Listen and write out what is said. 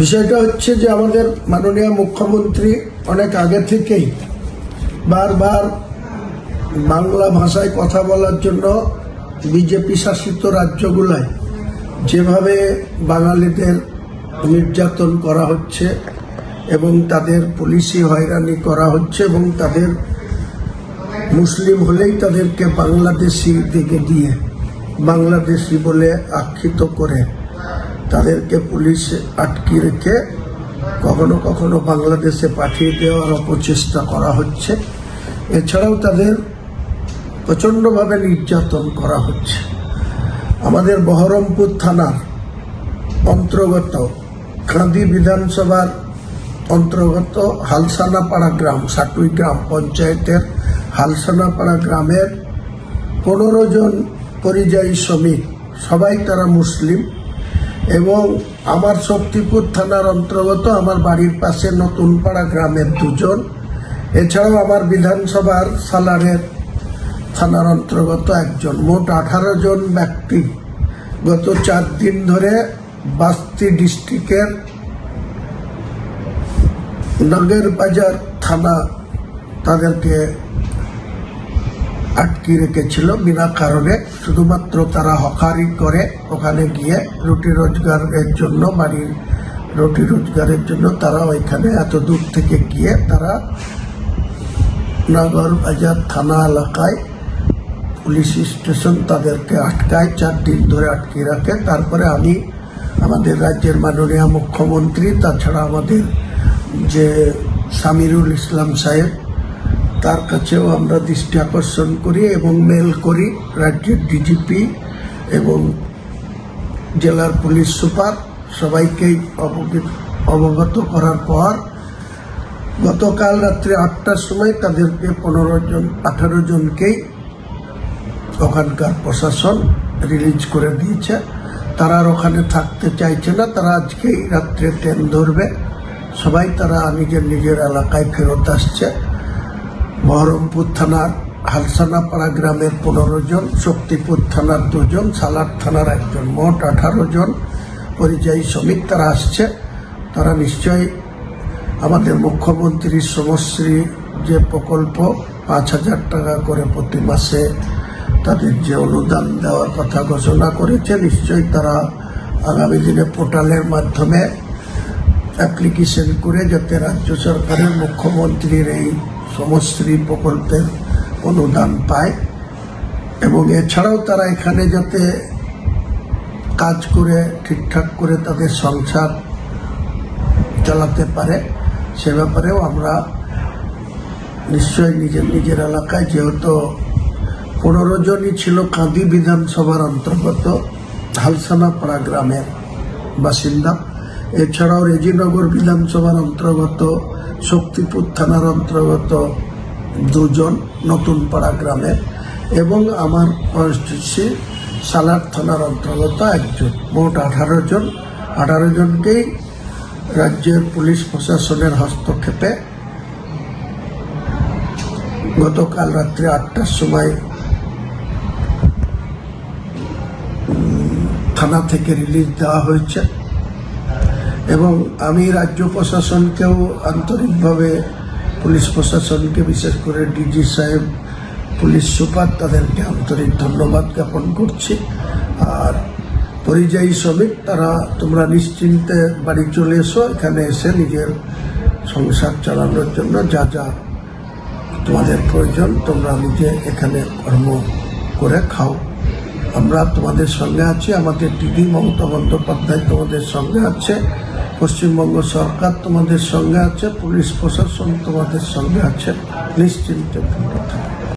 বিষয়টা হচ্ছে যে আমাদের মাননীয় মুখ্যমন্ত্রী অনেক আগে থেকেই বারবার বাংলা ভাষায় কথা বলার জন্য বিজেপি শাসিত রাজ্যগুলায় যেভাবে বাঙালিদের নির্যাতন করা হচ্ছে এবং তাদের পুলিশি হয়রানি করা হচ্ছে এবং তাদের মুসলিম হলেই তাদেরকে বাংলাদেশি দিকে দিয়ে বাংলাদেশি বলে আখ্যিত করে তাদেরকে পুলিশ আটকে রেখে কখনো কখনো বাংলাদেশে পাঠিয়ে দেওয়ার অপচেষ্টা করা হচ্ছে। এছাড়াও তাদের প্রচণ্ডভাবে নির্যাতন করা হচ্ছে। আমাদের বহরমপুর থানার অন্তর্গত খাঁদি বিধানসভার অন্তর্গত হালসানাপাড়া গ্রাম, সাটুই গ্রাম পঞ্চায়েতের হালসানাপাড়া গ্রামের পনেরো জন পরিযায়ী শ্রমিক, সবাই তারা মুসলিম। এবং আমার শক্তিপুর থানার অন্তর্গত আমার বাড়ির পাশে নতুনপাড়া গ্রামের দুজন। এছাড়াও আমার বিধানসভার সালারের থানার অন্তর্গত একজন। মোট আঠারো জন ব্যক্তি গত চার দিন ধরে বাস্তি ডিস্ট্রিক্টের নগর বাজার থানা তাদেরকে আটকে রেখেছিল বিনা কারণে। শুধুমাত্র তারা হকারি করে ওখানে গিয়ে রুটি রোজগারের জন্য, বাড়ির রুটি রোজগারের জন্য তারা ওইখানে এত দূর থেকে গিয়ে তারা নগর বাজার থানা এলাকায়, পুলিশ স্টেশন তাদেরকে আটকায়, চার দিন ধরে আটকে রাখে। তারপরে আমি আমাদের রাজ্যের মাননীয় মুখ্যমন্ত্রী, তাছাড়া আমাদের যে সামিরুল ইসলাম সাহেব তার কাছেও আমরা দৃষ্টি আকর্ষণ করি এবং মেল করি রাজ্যের ডিজিপি এবং জেলার পুলিশ সুপার সবাইকেই অবগত- অবগত করার পর গতকাল রাত্রে আটটার সময় তাদেরকে পনেরো জন, আঠারো জনকেই ওখানকার প্রশাসন রিলিজ করে দিয়েছে। তারা ওখানে থাকতে চাইছে না, তারা আজকেই রাত্রে ট্রেন ধরবে। সবাই তারা নিজের নিজের এলাকায় ফেরত আসছে। বহরমপুর থানার হালসানাপাড়া গ্রামের পনেরো জন, শক্তিপুর থানার দুজন সালার থানার একজন, মোট আঠারো জন পরিযায়ী শ্রমিক তারা আসছে। তারা নিশ্চয়ই আমাদের মুখ্যমন্ত্রীর শ্রমশ্রী যে প্রকল্প, পাঁচ হাজার টাকা করে প্রতি মাসে তাদের যে অনুদান দেওয়ার কথা ঘোষণা করেছে, নিশ্চয়ই তারা আগামী দিনে পোর্টালের মাধ্যমে অ্যাপ্লিকেশন করে যাতে রাজ্য সরকারের মুখ্যমন্ত্রীর এই সমশ্রী প্রকল্পের অনুদান পায়। এবং এছাড়াও তারা এখানে যাতে কাজ করে, ঠিকঠাক করে তাদের সংসার চালাতে পারে, সে ব্যাপারেও আমরা নিশ্চয়ই নিজের নিজের এলাকায় যেহেতু পনেরো জনই ছিল কাঁদি বিধানসভার অন্তর্গত হালসানাপাড়া গ্রামের বাসিন্দা। এছাড়াও রেজিনগর বিধানসভার অন্তর্গত, শক্তিপুর থানার অন্তর্গত দুজন নতুনপাড়া গ্রামের এবং আমার কনস্টিটিউন্সি সালার থানার অন্তর্গত একজন, মোট আঠারো জন। আঠারো জনকেই রাজ্যের পুলিশ প্রশাসনের হস্তক্ষেপে গতকাল রাত্রি আটটার সময় থানা থেকে রিলিজ দেওয়া হয়েছে। এবং আমি রাজ্য প্রশাসনকেও আন্তরিকভাবে পুলিশ প্রশাসনকে, বিশেষ করে ডিজি সাহেব, পুলিশ সুপার, তাদেরকে আন্তরিক ধন্যবাদ জ্ঞাপন করছি। আর পরিযায়ী শ্রমিক, তারা তোমরা নিশ্চিন্তে বাড়ি চলে এসো, এখানে এসে নিজের সংসার চালানোর জন্য যা যা তোমাদের প্রয়োজন, তোমরা নিজে এখানে কর্ম করে খাও। আমরা তোমাদের সঙ্গে আছি, আমাদের দিদি মমতা বন্দ্যোপাধ্যায় তোমাদের সঙ্গে আছে। পশ্চিমবঙ্গ সরকার তোমাদের সঙ্গে আছে পুলিশ প্রশাসন তোমাদের সঙ্গে আছে। নিশ্চিন্তে থাকবে থাকো।